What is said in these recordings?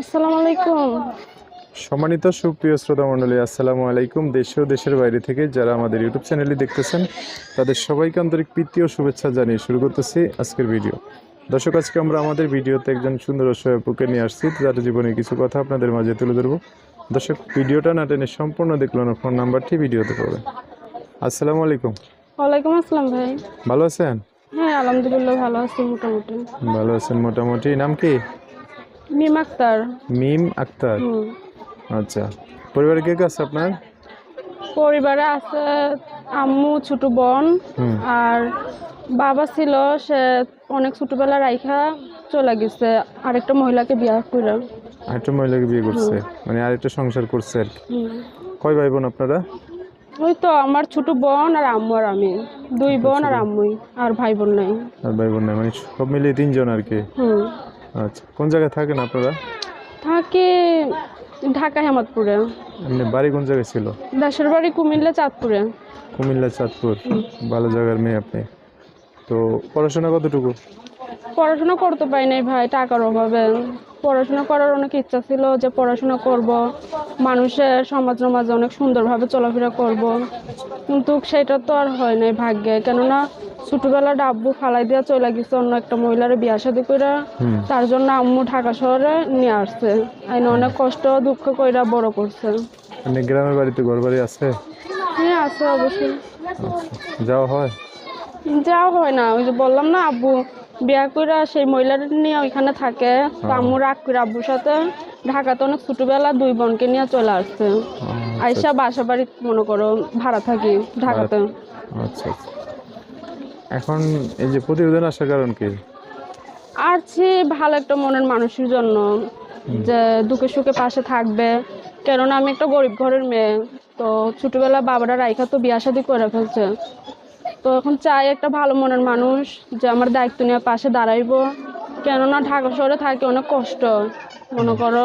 আসসালামু আলাইকুম। সম্মানিত সুপ্রিয় শ্রোতা মণ্ডলী আসসালামু আলাইকুম। দেশ ও দেশের বাইরে থেকে যারা আমাদের ইউটিউব চ্যানেলটি দেখতেছেন তাদের সবাইকে আন্তরিক প্রীতি ও শুভেচ্ছা জানিয়ে শুরু করতেছি আজকের ভিডিও। দর্শক আজকে আমরা আমাদের ভিডিওতে একজন সুন্দর অসহায়পুকে নিয়ে আসছি যার জীবনে কিছু কথা আপনাদের মাঝে তুলে ধরবো। দর্শক ভিডিওটা না টেনে সম্পূর্ণ দেখল না ফোন নাম্বারটি ভিডিওতে পাবেন। আসসালামু আলাইকুম। ওয়ালাইকুম আসসালাম ভাই। ভালো আছেন? হ্যাঁ আলহামদুলিল্লাহ ভালো আছি মোটামুটি। ভালো আছেন মোটামুটি। নাম কি? মিম আক্তার। মিম আক্তার? আচ্ছা। পরিবারে কে কে আছে আপনার? পরিবারে আছে আম্মু ছোট বোন আর বাবা ছিল সে অনেক ছোটবেলা রাইখা চলে গেছে। আরেকটা মহিলাকে বিয়া করে। আরেকটা মহিলাকে বিয়ে করছে। মানে আরেকটা সংসার করছে আর কি। কয় ভাই বোন আপনারা? ওই তো আমার ছোট বোন আর আম্মু আর আমি। দুই বোন আর আম্মুই। আর ভাই বোন নাই। আর ভাই বোন নাই। মানে সব মিলিয়ে তিনজন আর কি। হুম। আচ্ছা কোন জায়গায় থাকেন আপনারা? থাকে ঢাকা হেমাদপুরে। এমনি বাড়ি কোন জায়গায় ছিল? দাসের বাড়ি কুমিল্লা চাঁদপুরে। কুমিল্লা চাঁদপুর। ভালো জায়গার মেয়ে আপনি। তো পড়াশোনা কতটুকু? পড়াশোনা করতে পারি নাই ভাই টাকার অভাবে। পড়াশোনা করার অনেক ইচ্ছা ছিল যে পড়াশোনা করব। মানুষের সমাজের মাঝে অনেক সুন্দরভাবে চলাফেরা করব। কিন্তু সেটা তো আর হয় নাই ভাগ্যে। কেননা ছোটবেলা ডাব্বু ফালাই দিয়া চলে গেছে অন্য একটা মহিলার বিয়া শাদি করে তার জন্য আম্মু ঢাকা শহরে নিয়ে আসছে। আইন অনেক কষ্ট দুঃখ কইরা বড় করছে। এমনি গ্রামের বাড়িতে ঘর বাড়ি আছে? হ্যাঁ আছে অবশ্যই। যাওয়া হয়? যাওয়া হয় না ওই যে বললাম না আব্বু বিয়া করে সেই মহিলাটা নিয়ে ওইখানে থাকে। আম্মু রাগ করে আব্বুর সাথে ঢাকাতে অনেক ছোটবেলা দুই বোনকে নিয়ে চলে আসছে। আইসা বাসা বাড়ি মনে করো ভাড়া থাকি ঢাকাতে। আচ্ছা আচ্ছা। এখন এই যে প্রতিবেদন আসার কারণ কি? সে ভালো একটা মনের মানুষের জন্য যে দুঃখে সুখে পাশে থাকবে। কেননা আমি একটা গরিব ঘরের মেয়ে তো ছোটবেলা বাবারা রাইখা তো বিয়া শাদি করে ফেলছে। তো এখন চাই একটা ভালো মনের মানুষ যে আমার দায়িত্ব নিয়ে পাশে দাঁড়াইব। কেননা ঢাকা শহরে থাকে অনেক কষ্ট। মনে করো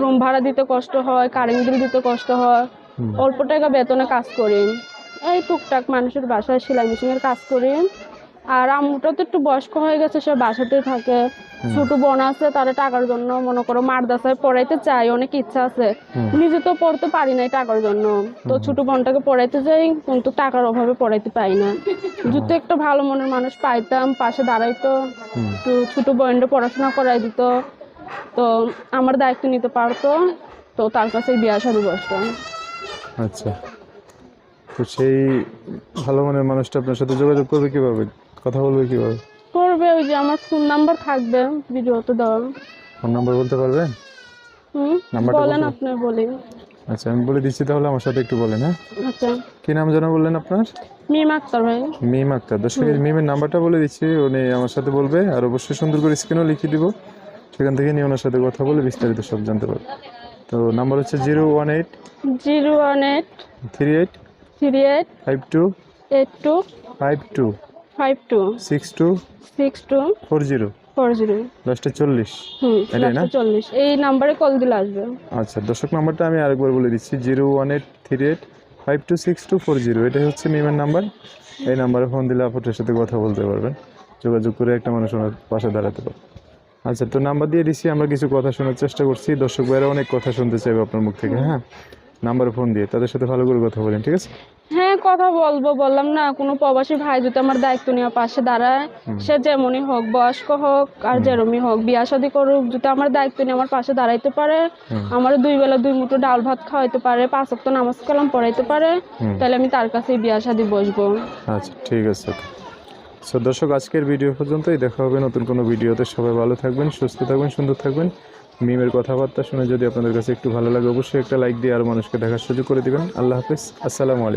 রুম ভাড়া দিতে কষ্ট হয় কারেন্ট বিল দিতে কষ্ট হয়। অল্প টাকা বেতনে কাজ করি। এই টুকটাক মানুষের বাসায় সেলাই মেশিনের কাজ করি। আর আম্মুটা তো একটু বয়স্ক হয়ে গেছে সে বাসাতেই থাকে। ছোট বোন আছে তারা টাকার জন্য মনে করো মারদাসায় পড়াইতে চাই অনেক ইচ্ছা আছে। নিজে তো পড়তে পারি নাই টাকার জন্য। তো ছোট বোনটাকে পড়াইতে যাই কিন্তু টাকার অভাবে পড়াইতে পাই না। যদি একটা ভালো মনের মানুষ পাইতাম পাশে দাঁড়াইতো একটু ছোট বোনটা পড়াশোনা করাই দিত। তো আমার দায়িত্ব নিতে পারতো তো তার কাছে বিয়া শাদী বসতাম আচ্ছা। তো সেই ভালো মনের মানুষটা আপনার সাথে যোগাযোগ করবে কীভাবে? কথা বলবে কীভাবে? করবে ওই যে আমার ফোন নাম্বার থাকবে ভিডিওতে দেওয়া ফোন নাম্বার বলতে পারবেন হুম নাম্বারটা বলেন আপনি বলি। আচ্ছা আমি বলে দিচ্ছি তাহলে আমার সাথে একটু বলেন হ্যাঁ? আচ্ছা। কি নাম যেন বললেন আপনার? মিম আক্তার ভাই। মিম আক্তার। দর্শক এই মিমের নাম্বারটা বলে দিচ্ছি উনি আমার সাথে বলবে আর অবশ্যই সুন্দর করে স্ক্রিনও লিখে দিব। সেখান থেকে নিয়ে ওনার সাথে কথা বলে বিস্তারিত সব জানতে পারবে। তো নাম্বার হচ্ছে zero one eight zero one eight three eight three eight five two eight two five two five two six two six two four zero four zero দশটা চল্লিশ। হুম চল্লিশ। এই নাম্বারে কল দিলে আসবে। আচ্ছা দর্শক নাম্বারটা আমি আরেকবার বলে দিচ্ছি zero one eight three eight five two six two four zero এটাই হচ্ছে মিমের নাম্বার। এই নাম্বারে ফোন দিলে আপনার সাথে কথা বলতে পারবেন। যোগাযোগ করে একটা মানুষ ওনার পাশে দাঁড়াতে পারবে। আচ্ছা তো নাম্বার দিয়ে দিচ্ছি আমরা কিছু কথা শোনার চেষ্টা করছি। দর্শক ভাইরা অনেক কথা শুনতে চাইবে আপনার মুখ থেকে হ্যাঁ? নাম্বারে ফোন দিয়ে তাদের সাথে ভালো করে কথা বলেন ঠিক আছে? হ্যাঁ কথা বলব বললাম না কোনো প্রবাসী ভাই যদি আমার দায়িত্ব নিয়ে পাশে দাঁড়ায় সে যেমনই হোক বয়স্ক হোক আর যেরমই হোক বিয়া শাদী করুক যদি আমার দায়িত্ব নিয়ে আমার পাশে দাঁড়াইতে পারে আমার দুই বেলা দুই মুঠো ডাল ভাত খাওয়াইতে পারে পাঁচ অক্ট নামাজ কালাম পড়াইতে পারে। তাহলে আমি তার কাছে বিয়া শাদী বসবো। আচ্ছা ঠিক আছে। সো দর্শক আজকের ভিডিও পর্যন্তই। দেখা হবে নতুন কোনো ভিডিওতে। সবাই ভালো থাকবেন সুস্থ থাকবেন সুন্দর থাকবেন। মিমের কথাবার্তা শুনে যদি আপনাদের কাছে একটু ভালো লাগে, অবশ্যই একটা লাইক দিয়ে আর মানুষকে দেখার সুযোগ করে দেবেন। আল্লাহ হাফিজ। আসসালামু আলাইকুম।